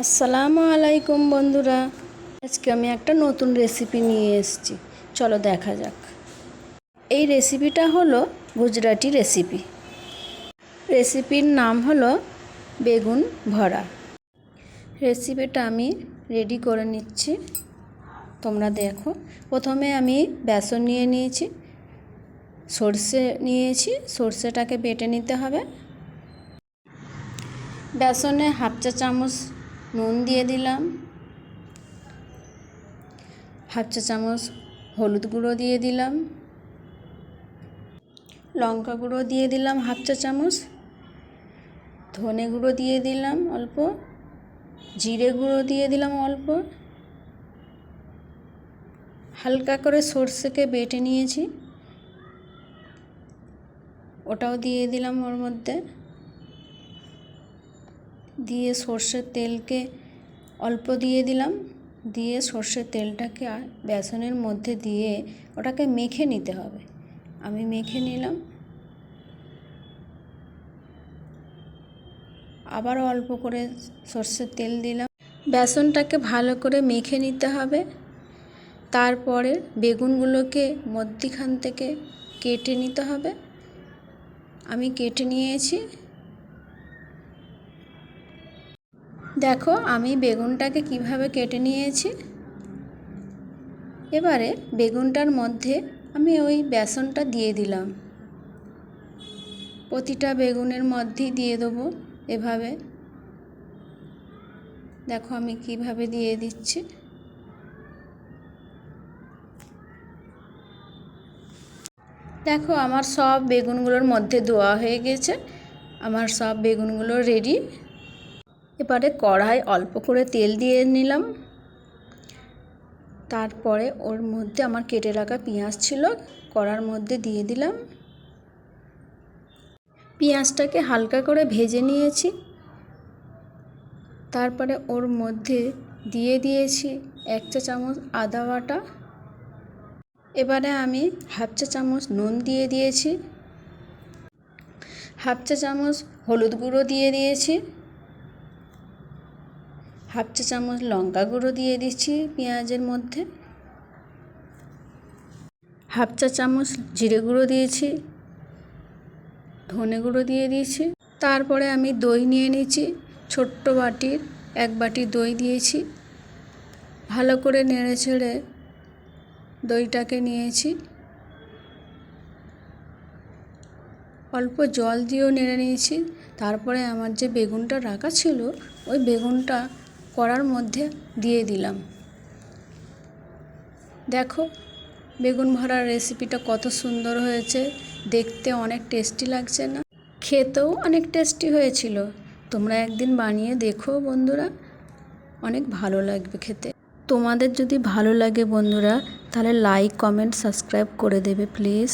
আসসালামু আলাইকুম বন্ধুরা। আজকে আমি একটা নতুন রেসিপি নিয়ে এসেছি। চলো দেখা যাক। এই রেসিপিটা হলো গুজরাটি রেসিপি রেসিপির নাম হলো বেগুন ভরা। রেসিপিটা আমি রেডি করে নিচ্ছি। তোমরা দেখো। প্রথমে আমি বেসন নিয়ে নিয়েছি। সর্ষে নিয়েছি। সর্ষেটাকে বেটে নিতে হবে। বেসনে হাফ চা চামচ নুন দিয়ে দিলাম। হাফ চা চামচ হলুদ গুঁড়ো দিয়ে দিলাম। লঙ্কা গুঁড়ো দিয়ে দিলাম হাফ চা চামচ। ধনে গুঁড়ো দিয়ে দিলাম অল্প। জিরে গুঁড়ো দিয়ে দিলাম অল্প। হালকা করে সর্ষেকে বেটে নিয়েছি। ওটাও দিয়ে দিলাম ওর মধ্যে। দিয়ে সর্ষের তেলকে অল্প দিয়ে দিলাম। দিয়ে সর্ষের তেলটাকে বেসনের মধ্যে দিয়ে ওটাকে মেখে নিতে হবে। আমি মেখে নিলাম। আবার অল্প করে সর্ষের তেল দিলাম। বেসনটাকে ভালো করে মেখে নিতে হবে। তারপরে বেগুনগুলোকে মধ্যিখান থেকে কেটে নিতে হবে। আমি কেটে নিয়েছি। দেখো, আমি বেগুনটাকে কীভাবে কেটে নিয়েছি। এবারে বেগুনটার মধ্যে আমি ওই বেসনটা দিয়ে দিলাম। প্রতিটা বেগুনের মধ্যেই দিয়ে দেবো এভাবে। দেখো, আমি কীভাবে দিয়ে দিচ্ছি। দেখো, আমার সব বেগুনগুলোর মধ্যে দেওয়া হয়ে গেছে। আমার সব বেগুনগুলো রেডি এবারে কড়াই অল্প করে তেল দিয়ে নিলাম। তারপরে ওর মধ্যে আমার কেটে রাখা পেঁয়াজ ছিল, কড়ার মধ্যে দিয়ে দিলাম। পেঁয়াজটাকে হালকা করে ভেজে নিয়েছি। তারপরে ওর মধ্যে দিয়ে দিয়েছি এক চা চামচ আদা বাটা। এবারে আমি হাফ চা চামচ নুন দিয়ে দিয়েছি। হাফ চা চামচ হলুদ গুঁড়ো দিয়ে দিয়েছি। হাফ চা চামচ লঙ্কা গুঁড়ো দিয়ে দিচ্ছি পেঁয়াজের মধ্যে। হাফ চা চামচ জিরে গুঁড়ো দিয়েছি। ধনে গুঁড়ো দিয়ে দিয়েছি। তারপরে আমি দই নিয়ে নিয়েছি। ছোট্ট বাটির এক বাটি দই দিয়েছি। ভালো করে নেড়ে ছেড়ে দইটাকে নিয়েছি। অল্প জল দিয়েও নেড়ে নিয়েছি। তারপরে আমার যে বেগুনটা রাখা ছিল, ওই বেগুনটা কড়ার মধ্যে দিয়ে দিলাম। দেখো, বেগুন ভরার রেসিপিটা কত সুন্দর হয়েছে। দেখতে অনেক টেস্টি লাগছে না? খেতেও অনেক টেস্টি হয়েছিল। তোমরা একদিন বানিয়ে দেখো বন্ধুরা। অনেক ভালো লাগবে খেতে। তোমাদের যদি ভালো লাগে বন্ধুরা, তাহলে লাইক কমেন্ট সাবস্ক্রাইব করে দেবে প্লিজ